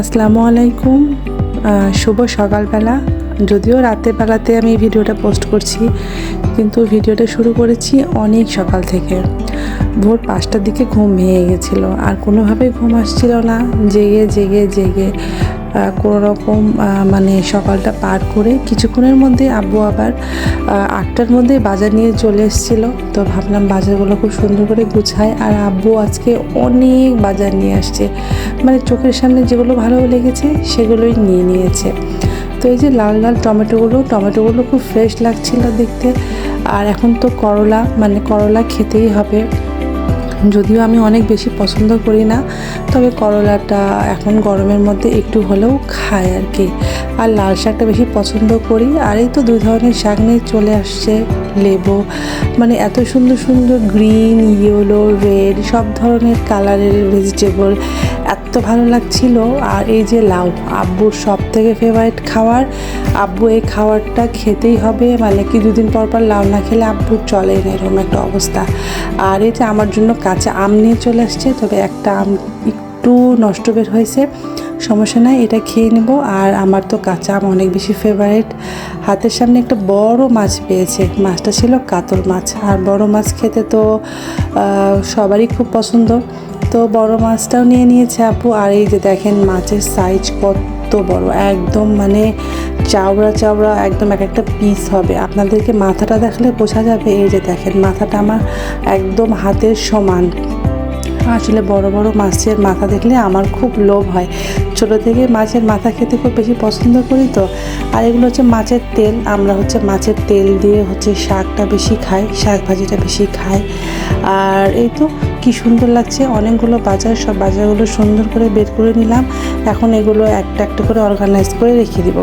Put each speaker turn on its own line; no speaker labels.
আসসালামু আলাইকুম। শুভ সকালবেলা। যদিও রাতের বেলাতে আমি ভিডিওটা পোস্ট করছি, কিন্তু ভিডিওটা শুরু করেছি অনেক সকাল থেকে। ভোর পাঁচটার দিকে ঘুম ভেঙে গেছিল। আর কোনোভাবেই ঘুম আসছিল না। জেগে জেগে জেগে কোনো রকম মানে সকালটা পার করে কিছুক্ষণের মধ্যে আব্বু আবার আটটার মধ্যে বাজার নিয়ে চলে এসেছিল। তো ভাবলাম বাজারগুলো খুব সুন্দর করে গুছায় আর আব্বু আজকে অনেক বাজার নিয়ে আসছে। মানে চোখের সামনে যেগুলো ভালো লেগেছে, সেগুলোই নিয়ে নিয়েছে। তো এই যে লাল লাল টমেটোগুলো টমেটোগুলো খুব ফ্রেশ লাগছিল দেখতে। আর এখন তো করলা মানে করলা খেতেই হবে। যদিও আমি অনেক বেশি পছন্দ করি না, তবে করলাটা এখন গরমের মধ্যে একটু হলেও খায় আর কি। আর লাল শাকটা বেশি পছন্দ করি, আর এই তো দুই ধরনের শাক নিয়ে চলে আসছে। লেবু মানে এত সুন্দর সুন্দর গ্রিন ইয়েলো রেড সব ধরনের কালারের ভেজিটেবল এত ভালো লাগছিল। আর এই যে লাউ, আব্বুর সব থেকে ফেভারিট খাবার, আব্বু এই খাবারটা খেতেই হবে। মানে কি দুদিন পর পর লাউ না খেলে আব্বুর চলে না, এরকম একটা অবস্থা। আর এই যে আমার জন্য কাঁচা আম নিয়ে চলে আসছে, তবে একটা আম একটু নষ্ট বের হয়েছে। সমস্যা নাই, এটা খেয়ে নেব। আর আমার তো কাঁচা আম অনেক বেশি ফেভারিট হাতের সামনে একটা বড় মাছ পেয়েছে, মাছটা ছিল কাতল মাছ। আর বড় মাছ খেতে তো সবারই খুব পছন্দ। তো বড় মাছটাও নিয়ে নিয়েছে আপু। আর এই যে দেখেন মাছের সাইজ কত বড়, একদম মানে চাওড়া চাওড়া, একদম এক একটা পিস হবে। আপনাদেরকে মাথাটা দেখলে বোঝা যাবে, এই যে দেখেন মাথাটা আমার একদম হাতের সমান। আসলে বড় বড় মাছের মাথা দেখলে আমার খুব লোভ হয়। ছোটো থেকে মাছের মাথা খেতে খুব বেশি পছন্দ করি তো। আর এগুলো হচ্ছে মাছের তেল, আমরা হচ্ছে মাছের তেল দিয়ে হচ্ছে শাকটা বেশি খাই, শাক ভাজিটা বেশি খাই। আর এই তো কি সুন্দর লাগছে, অনেকগুলো বাজার, সব বাজারগুলো সুন্দর করে বের করে নিলাম। এখন এগুলো একটা একটা করে অর্গানাইজ করে রেখে দিব।